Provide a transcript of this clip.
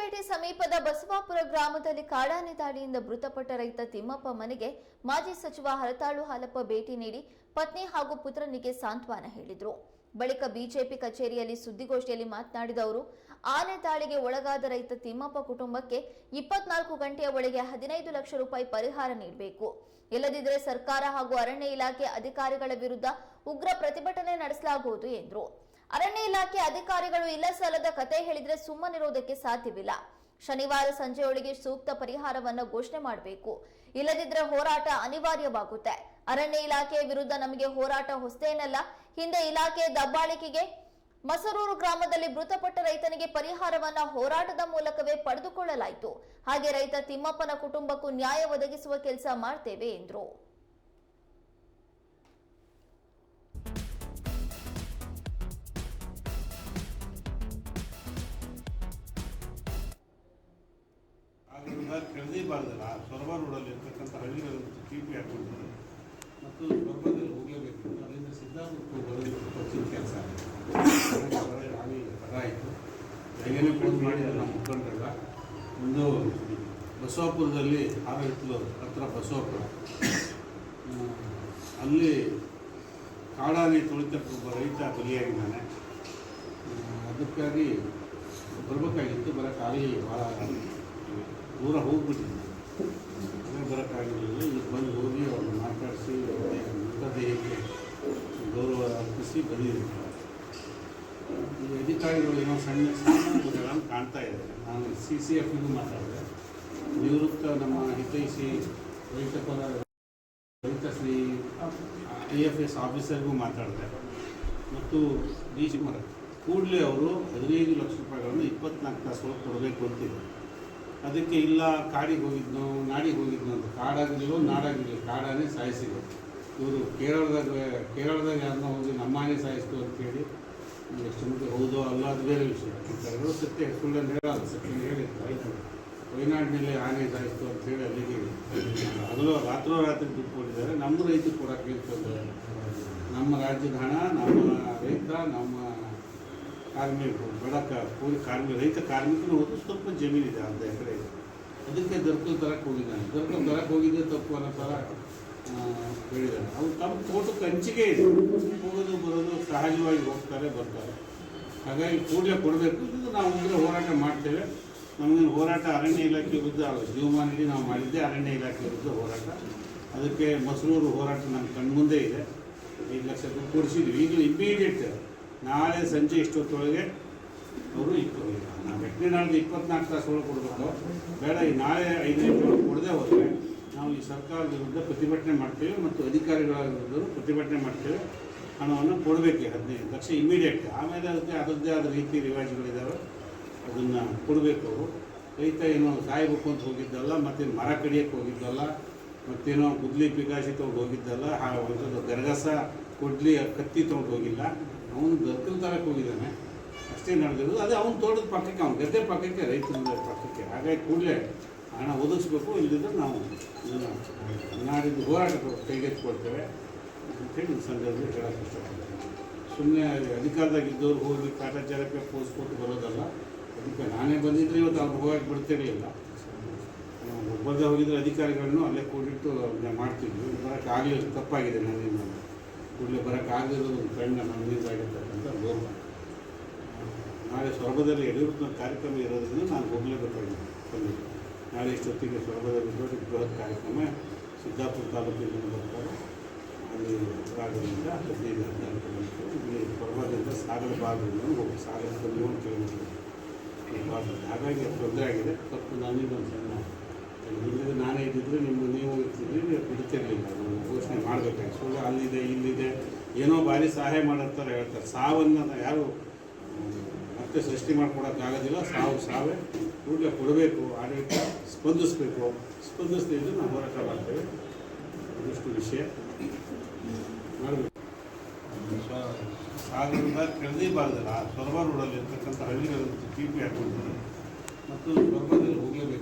ವಿರಾಜಪೇಟೆ ಸಮೀಪದ ಬಸವಾಪುರ ಗ್ರಾಮದಲ್ಲಿ ಕಾಡಾನೆ ದಾಳಿಯಿಂದ ಮೃತಪಟ್ಟ ರೈತ ತಿಮ್ಮಪ್ಪ ಮನೆಗೆ ಮಾಜಿ ಸಚಿವ ಹರತಾಳು ಹಾಲಪ್ಪ ಭೇಟಿ ನೀಡಿ ಪತ್ನಿ ಹಾಗೂ ಪುತ್ರನಿಗೆ ಸಾಂತ್ವನ ಹೇಳಿದರು. ಬಳಿಕ ಬಿಜೆಪಿ ಕಚೇರಿಯಲ್ಲಿ ಸುದ್ದಿಗೋಷ್ಠಿಯಲ್ಲಿ ಮಾತನಾಡಿದ ಅವರು, ಆನೆ ದಾಳಿಗೆ ಒಳಗಾದ ರೈತ ತಿಮ್ಮಪ್ಪ ಕುಟುಂಬಕ್ಕೆ ಇಪ್ಪತ್ನಾಲ್ಕು ಗಂಟೆಯ ಒಳಗೆ ಹದಿನೈದು ಲಕ್ಷ ರೂಪಾಯಿ ಪರಿಹಾರ ನೀಡಬೇಕು. ಇಲ್ಲದಿದ್ದರೆ ಸರ್ಕಾರ ಹಾಗೂ ಅರಣ್ಯ ಇಲಾಖೆ ಅಧಿಕಾರಿಗಳ ವಿರುದ್ಧ ಉಗ್ರ ಪ್ರತಿಭಟನೆ ನಡೆಸಲಾಗುವುದು ಎಂದರು. ಅರಣ್ಯ ಇಲಾಖೆ ಅಧಿಕಾರಿಗಳು ಇಲ್ಲ ಸಲ್ಲದ ಕತೆ ಹೇಳಿದ್ರೆ ಸುಮ್ಮನಿರುವುದಕ್ಕೆ ಸಾಧ್ಯವಿಲ್ಲ. ಶನಿವಾರ ಸಂಜೆಯೊಳಗೆ ಸೂಕ್ತ ಪರಿಹಾರವನ್ನು ಘೋಷಣೆ ಮಾಡಬೇಕು. ಇಲ್ಲದಿದ್ರೆ ಹೋರಾಟ ಅನಿವಾರ್ಯವಾಗುತ್ತೆ. ಅರಣ್ಯ ಇಲಾಖೆಯ ವಿರುದ್ಧ ನಮಗೆ ಹೋರಾಟ ಹೊಸದೇನಲ್ಲ. ಹಿಂದೆ ಇಲಾಖೆ ದಬ್ಬಾಳಿಕೆಗೆ ಮಸರೂರು ಗ್ರಾಮದಲ್ಲಿ ಮೃತಪಟ್ಟ ರೈತನಿಗೆ ಪರಿಹಾರವನ್ನ ಹೋರಾಟದ ಮೂಲಕವೇ ಪಡೆದುಕೊಳ್ಳಲಾಯಿತು. ಹಾಗೆ ರೈತ ತಿಮ್ಮಪ್ಪನ ಕುಟುಂಬಕ್ಕೂ ನ್ಯಾಯ ಒದಗಿಸುವ ಕೆಲಸ ಮಾಡ್ತೇವೆ ಎಂದರು. ಆದ್ದರಿಂದ ಕೆಳದಿಬಾರ್ದಲ್ಲ ಸೊರಬ ರೋಡಲ್ಲಿ ಇರ್ತಕ್ಕಂಥ ಹಳ್ಳಿಗಳನ್ನು ಟಿ ಪಿ ಹಾಕೊಂಡಿದ್ದಾರೆ ಮತ್ತು ಸೊರಬದಲ್ಲಿ ಹೋಗಲೇಬೇಕು ಅಲ್ಲಿಂದ ಸಿದ್ದಾಪುರಕ್ಕೆ ಬರೋದಕ್ಕೆ ಖರ್ಚಿನ ಕೆಲಸ. ಹಾನಿ ಆಯಿತು ಹೇಗೇನೆ ಫೋನ್ ಮಾಡಿ ಅದನ್ನು ಮುಖಂಡರೆಲ್ಲ ಒಂದು ಬಸವಾಪುರದಲ್ಲಿ ಆಡಳಿತದ ಹತ್ರ ಬಸವಾಪುರ. ಅಲ್ಲಿ ಕಾಡಾನೆ ತುಳಿತಕ್ಕೆ ಒಬ್ಬ ರೈತ ಬಲಿಯಾಗಿದ್ದಾನೆ. ಅದಕ್ಕಾಗಿ ಬರಬೇಕಾಗಿತ್ತು ಬರೋಕ್ಕಾಗಿ ಭಾಳ ದೂರ ಹೋಗ್ಬಿಟ್ಟಿದ್ದೆ ಮನೆ ಬರೋಕ್ಕಾಗಿರಲಿಲ್ಲ ಈಗ ಬಂದು ಹೋಗಿ ಅವ್ರನ್ನ ಮಾತಾಡಿಸಿ ಮೃತದೇಹಕ್ಕೆ ಗೌರವ ಅರ್ಪಿಸಿ ಬಂದಿರ್ತಾರೆ ಈ ಅಧಿಕಾರಿಗಳು ಏನೋ ಸಣ್ಣ ಸಣ್ಣ ಕಾಣ್ತಾ ಇದ್ದಾರೆ. ನಾನು ಸಿ ಸಿ ಎಫ್ಗೂ ಮಾತಾಡಿದೆ. ನಿವೃತ್ತ ನಮ್ಮ ಹಿತೈಷಿ ರೈತ ಪರ ರೈತ ಶ್ರೀ ಐ ಎಫ್ ಎಸ್ ಆಫೀಸರ್ಗೂ ಮಾತಾಡಿದೆ. ಮತ್ತು ಡಿ ಸಿ ಮರ ಕೂಡಲೇ ಅವರು ಹದಿನೈದು ಲಕ್ಷ ರೂಪಾಯಿಗಳನ್ನು ಇಪ್ಪತ್ನಾಲ್ಕು ತಾಸು ಕೊಡಬೇಕು ಅಂತಿದೆ ಅದಕ್ಕೆ ಇಲ್ಲ, ಕಾಡಿಗೆ ಹೋಗಿದ್ನೋ, ನಾಡಿಗೆ ಹೋಗಿದ್ನೋ ಅಂತ. ಕಾಡಾಗಿರಲಿಲ್ಲ ನಾಡಾಗಿರ್ಲಿಲ್ಲ ಕಾಡಾನೇ ಸಾಯಿಸಿದ್ರು. ಇವರು ಕೇರಳದಾಗ ಕೇರಳದಾಗ ಯಾರನ್ನ ಹೋಗಿ ನಮ್ಮಾನೆ ಸಾಯಿಸ್ತು ಅಂತೇಳಿ ಎಷ್ಟು ಮಂದಿ ಹೌದೋ ಅಲ್ಲ ಅದು ಬೇರೆ ವಿಷಯ. ಕೆಲವರು ಸತ್ಯ ಸುಳ್ಳನ್ನು ಹೇಳಲ್ಲ, ಸತ್ಯ ಹೇಳಿ. ರೈತರು ವಯನಾಡಿನಲ್ಲಿ ಆನೆ ಸಾಯಿಸ್ತು ಅಂತೇಳಿ ಅಲ್ಲಿಗೆ ಅದರಲ್ಲೂ ರಾತ್ರೋ ರಾತ್ರಿ ದುಡ್ಡು ಕೊಟ್ಟಿದ್ದಾರೆ ನಮ್ಮ ರೈತರು ಕೊಡೋಕ್ಕೆ ನಮ್ಮ ರಾಜ್ಯದ ಹಣ, ನಮ್ಮ ರೈತ ನಮ್ಮ ಕಾರ್ಮಿಕರು ಬಡ ಕೂಲಿ ಕಾರ್ಮಿಕ ರೈತ ಕಾರ್ಮಿಕರು ಹೋದ್ರು ಸ್ವಲ್ಪ ಜಮೀನಿದೆ ಅರ್ಧ ಎಕರೆ ಅದಕ್ಕೆ ದರ್ಕಲ್ ತರಕ್ಕೆ ಹೋಗಿದ್ದಾನೆ ದರ್ಕಲ್ ತರಕ್ಕೆ ಹೋಗಿದ್ದೆ ತಪ್ಪು ಅನ್ನೋ ಥರ ಹೇಳಿದ್ದಾರೆ. ಅವ್ರು ತಮ್ಮ ತೋಟಕ್ಕೆ ಹಂಚಿಕೆ ಇದೆ. ಹೋಗೋದು, ಬರೋದು, ಸಹಜವಾಗಿ ಹೋಗ್ತಾರೆ, ಬರ್ತಾರೆ. ಹಾಗಾಗಿ ಕೂಡಲೇ ಕೊಡಬೇಕು. ಇದು ನಾವು ಮುಂದೆ ಹೋರಾಟ ಮಾಡ್ತೇವೆ. ನಮಗೆ ಹೋರಾಟ ಅರಣ್ಯ ಇಲಾಖೆ ವಿರುದ್ಧ ಜೀವಮಾನಿಗೆ ನಾವು ಮಾಡಿದ್ದೆ ಅರಣ್ಯ ಇಲಾಖೆ ವಿರುದ್ಧ ಹೋರಾಟ. ಅದಕ್ಕೆ ಮಸರೂರು ಹೋರಾಟ ನಮ್ಮ ಕಣ್ಮುಂದೆ ಇದೆ. ಐದು ಲಕ್ಷ ರೂಪಾಯಿ ಕೊಡಿಸಿದ್ವಿ. ಈಗಲೂ ಇಮ್ಮಿಡಿಯೇಟ್ ನಾಳೆ ಸಂಜೆ ಇಷ್ಟೊತ್ತೊಳಗೆ ಅವರು ಇಪ್ಪತ್ತು ನಾವು ವೆಟ್ನಿ ನಾಳೆ ಇಪ್ಪತ್ನಾಲ್ಕು ತಾಸು ಒಳಗೆ ಕೊಡಬೇಕು? ಬೇಡ, ಈ ನಾಳೆ ಐದು ಗಂಟೆ ಕೊಡದೆ ಹೋದರೆ ನಾವು ಈ ಸರ್ಕಾರದ ವಿರುದ್ಧ ಪ್ರತಿಭಟನೆ ಮಾಡ್ತೇವೆ ಮತ್ತು ಅಧಿಕಾರಿಗಳ ವಿರುದ್ಧ ಪ್ರತಿಭಟನೆ ಮಾಡ್ತೇವೆ ಹಣವನ್ನು ಕೊಡಬೇಕು ಹದಿನೈದು ಲಕ್ಷ ಇಮಿಡಿಯೇಟ್ ಆಮೇಲೆ ಅದಕ್ಕೆ ಅದರದ್ದೇ ಆದ ರೀತಿ ರಿವಾಜುಗಳಿದ್ದಾವೆ ಅದನ್ನು ಕೊಡಬೇಕು ಅವರು. ರೈತ ಏನೋ ಸಾಯ್ಬೇಕು ಅಂತ ಹೋಗಿದ್ದಲ್ಲ, ಮತ್ತು ಮರ ಕಡಿಯೋಕ್ಕೆ ಹೋಗಿದ್ದಲ್ಲ, ಮತ್ತೇನೋ ಗುದ್ಲಿ ಪಿಕಾಸಿ ತೊಗೊಂಡು ಹೋಗಿದ್ದಲ್ಲ, ಆ ಗರಗಸ, ಕೊಡ್ಲಿ, ಕತ್ತಿ ತೊಗೊಂಡು ಹೋಗಿಲ್ಲ. ಅವನು ದರ್ಕಲ್ ತರಕ್ಕೆ ಹೋಗಿದ್ದಾನೆ. ಅಷ್ಟೇ ನಡೆದಿರೋದು ಅದೇ ಅವ್ನು ತೋಟದ ಪಕ್ಕಕ್ಕೆ, ಅವ್ನು ಗದ್ದೆ ಪಕ್ಕಕ್ಕೆ ರೈತನ ಪಕ್ಕಕ್ಕೆ. ಹಾಗಾಗಿ ಕೂಡಲೇ ಹಣ ಒದಗಿಸ್ಬೇಕು ಇಲ್ಲದಿದ್ದರೆ ನಾವು ನಾಡಿದ್ದು ಹೋರಾಟ ಕೈಗೆತ್ತಿಕೊಳ್ತೇವೆ ಅಂತೇಳಿ ಈ ಸಂದರ್ಭದಲ್ಲಿ ಹೇಳಕ್ಕೆ ಇಷ್ಟಪಡ್ತೇನೆ. ಸುಮ್ಮನೆ ಅಧಿಕಾರದಾಗ ಇದ್ದವ್ರು ಹೋಗಿ ಕಾಟಾಚಾರಕ್ಕೆ ಪೋಸ್ ಕೊಟ್ಟು ಬರೋದಲ್ಲ. ಅದಕ್ಕೆ ನಾನೇ ಬಂದಿದ್ರೆ ಇವತ್ತು ಅವ್ರು ಹೋಗಕ್ಕೆ ಬಿಡ್ತಿರಲಿಲ್ಲ. ಒಬ್ಬರದೇ ಹೋಗಿದ್ರೆ ಅಧಿಕಾರಿಗಳನ್ನು ಅಲ್ಲೇ ಕೂಡಿಟ್ಟು ಮಾಡ್ತಿದ್ವಿ. ಬರೋಕ್ಕಾಗಲಿಲ್ಲ ತಪ್ಪಾಗಿದೆ ನನ್ನಿಂದ ಕೂಡಲೇ ಬರೋಕ್ಕಾಗದಿರೋದು ಒಂದು ಕಣ್ಣ ನನ್ನಿಂದ ಆಗಿರ್ತಕ್ಕಂಥ ಲೋಪ ನಾಳೆ ಸೊರಬದಲ್ಲಿ ಯಡಿಯೂರಪ್ಪನ ಕಾರ್ಯಕ್ರಮ ಇರೋದ್ರಿಂದ ನಾನು ಹೋಗಲೇಬೇಕಾಗಿದೆ ಬಂದಿದ್ದೆ ನಾಳೆ ಇಷ್ಟೊತ್ತಿಗೆ ಸೊರಬದಲ್ಲಿ ಬೃಹತ್ ಕಾರ್ಯಕ್ರಮ, ಸಿದ್ದಾಪುರ ತಾಲೂಕಿನಿಂದ ಬರ್ತಾರೆ. ಅಲ್ಲಿ ರಾಗದಿಂದ ಹದಿನೈದು ಹದಿನಾರು ಕಿಲೋಮೀಟರ್. ಇಲ್ಲಿ ಸೊರಬದಿಂದ ಸಾಗರ ಭಾಗದಿಂದ ಹೋಗಿ ಸಾಗರದ ಮೂರು ಕಿಲೋಮೀಟರ್. ಈ ಭಾಗದಲ್ಲಿ. ಹಾಗಾಗಿ ತೊಂದರೆ ಆಗಿದೆ. ತಪ್ಪು ನನ್ನಿಂದ ಒಂದು ಸಣ್ಣ ನಾನೇ ಇದ್ದಿದ್ರೆ ನಿಮ್ಮ ನೀವು ಇರ್ತಿದ್ರಿ ಬಿಡ್ತಿರ್ಲಿಲ್ಲ ಘೋಷಣೆ ಮಾಡಬೇಕಾಗಿ ಸುಳ್ಳು ಅಲ್ಲಿದೆ, ಇಲ್ಲಿದೆ. ಏನೋ ಭಾರಿ ಸಹಾಯ ಮಾಡತ್ತಾರೆ ಹೇಳ್ತಾರೆ. ಸಾವನ್ನು ಯಾರು ಮತ್ತೆ ಸೃಷ್ಟಿ ಮಾಡ್ಕೊಡೋಕ್ಕಾಗೋದಿಲ್ಲ ಸಾವು ಸಾವೇ. ಕೂಡಲೇ ಕೊಡಬೇಕು, ಆಡಳಿತ ಸ್ಪಂದಿಸಬೇಕು. ಸ್ಪಂದಿಸ್ತಿದ್ದು ನಾವು ಹೋರಾಟ ಮಾಡ್ತೇವೆ. ಇದಿಷ್ಟು ವಿಷಯ. ಮಾಡಬೇಕು. ಸಾಗರದಿಂದ ಕೆಳದಿಬಾರ್ದಲ್ಲ ಸೊರಬ ರೋಡಲ್ಲಿ ಇರ್ತಕ್ಕಂಥ ಹಳ್ಳಿಗಳನ್ನು ಟಿ ಪಿ ಮತ್ತು ಸೊರಬದಲ್ಲಿ ಹೋಗಲೇಬೇಕು.